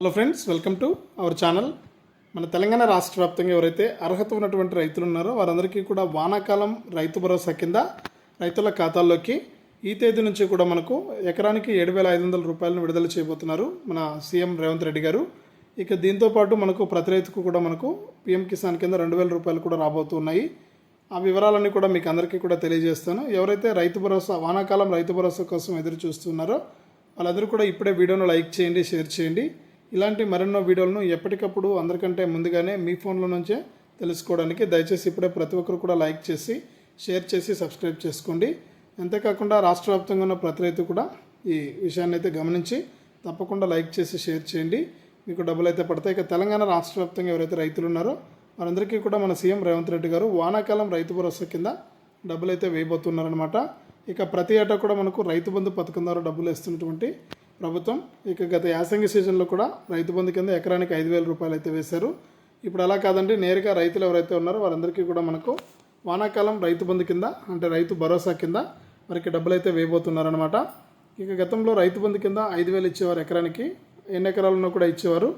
Hello friends welcome to our channel మన తెలంగాణ రాష్ట్ర వ్యాప్తంగా ఎవరైతే అర్హత ఉన్నటువంటి రైతులు ఉన్నారో వారందరికీ కూడా వానాకాలం రైతు భరోసా కింద రైతుల ఖాతాల్లోకి ఈ తేదీ నుంచి కూడా మనకు ఎకరానికి ఏడు వేల ఐదు వందల రూపాయలను విడుదల చేయబోతున్నారు మన సీఎం రేవంత్ రెడ్డి గారు. ఇక దీంతోపాటు మనకు ప్రతి రైతుకు కూడా మనకు పీఎం కిసాన్ కింద రెండు వేల రూపాయలు కూడా రాబోతున్నాయి. ఆ వివరాలన్నీ కూడా మీకు అందరికీ కూడా తెలియజేస్తాను. ఎవరైతే రైతు భరోసా వానాకాలం రైతు భరోసా కోసం ఎదురు చూస్తున్నారో వాళ్ళందరూ కూడా ఇప్పుడే వీడియోను లైక్ చేయండి షేర్ చేయండి. ఇలాంటి మరెన్నో వీడియోలను ఎప్పటికప్పుడు అందరికంటే ముందుగానే మీ ఫోన్లో నుంచే తెలుసుకోవడానికి దయచేసి ఇప్పుడే ప్రతి ఒక్కరు కూడా లైక్ చేసి షేర్ చేసి సబ్స్క్రైబ్ చేసుకోండి. అంతేకాకుండా రాష్ట్ర వ్యాప్తంగా ఉన్న ప్రతి రైతు కూడా ఈ విషయాన్ని అయితే గమనించి తప్పకుండా లైక్ చేసి షేర్ చేయండి. మీకు డబ్బులు అయితే పడతాయి. ఇక తెలంగాణ రాష్ట్ర వ్యాప్తంగా ఎవరైతే రైతులు ఉన్నారో వారందరికీ కూడా మన సీఎం రేవంత్ రెడ్డి గారు వానాకాలం రైతు భరోసా కింద డబ్బులు అయితే వేయబోతున్నారనమాట ఇక ప్రతి ఏటా కూడా మనకు రైతు బంధు పథకం ద్వారా డబ్బులు ఇస్తున్నటువంటి ప్రభుత్వం ఇక గత యాసంగి సీజన్లో కూడా రైతు బంధు కింద ఎకరానికి ఐదు వేల రూపాయలు అయితే వేశారు. ఇప్పుడు అలా కాదండి నేరుగా రైతులు ఎవరైతే ఉన్నారో వారందరికీ కూడా మనకు వానాకాలం రైతు బంధు కింద అంటే రైతు భరోసా కింద వారికి డబ్బులు అయితే వేయబోతున్నారనమాట ఇక గతంలో రైతు బంధు కింద ఐదు వేలు ఇచ్చేవారు ఎకరానికి ఎన్ని ఎకరాలను కూడా ఇచ్చేవారు.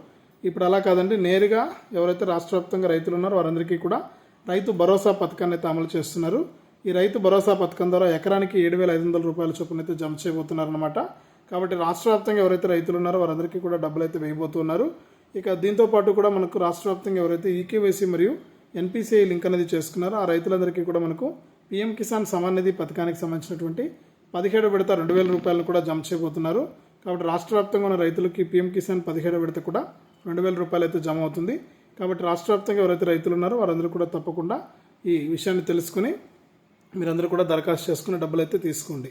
ఇప్పుడు అలా కాదండి నేరుగా ఎవరైతే రాష్ట్ర వ్యాప్తంగా రైతులు ఉన్నారో వారందరికీ కూడా రైతు భరోసా పథకాన్ని అయితే అమలు చేస్తున్నారు. ఈ రైతు భరోసా పథకం ద్వారా ఎకరానికి ఏడు వేల ఐదు వందల రూపాయల చొప్పున అయితే జమ చేయబోతున్నారనమాట కాబట్టి రాష్ట్ర వ్యాప్తంగా ఎవరైతే రైతులు ఉన్నారో వారందరికీ కూడా డబ్బులు అయితే వేయబోతున్నారు. ఇక దీంతో పాటు కూడా మనకు రాష్ట్ర వ్యాప్తంగా ఎవరైతే ఈకేవైసీ మరియు ఎన్పిసిఐ లింక్ అనేది చేసుకున్నారో ఆ రైతులందరికీ కూడా మనకు పీఎం కిసాన్ సమాన్ నిధి పథకానికి సంబంధించినటువంటి పదిహేడు విడత రెండు వేల రూపాయలను కూడా జమ చేయబోతున్నారు. కాబట్టి రాష్ట్ర వ్యాప్తంగా ఉన్న రైతులకి పీఎం కిసాన్ పదిహేడు విడత కూడా రెండు వేల రూపాయలు అయితే జమ అవుతుంది. కాబట్టి రాష్ట్ర వ్యాప్తంగా ఎవరైతే రైతులు ఉన్నారో వారందరూ కూడా తప్పకుండా ఈ విషయాన్ని తెలుసుకుని మీరందరూ కూడా దరఖాస్తు చేసుకుని డబ్బులు అయితే తీసుకోండి.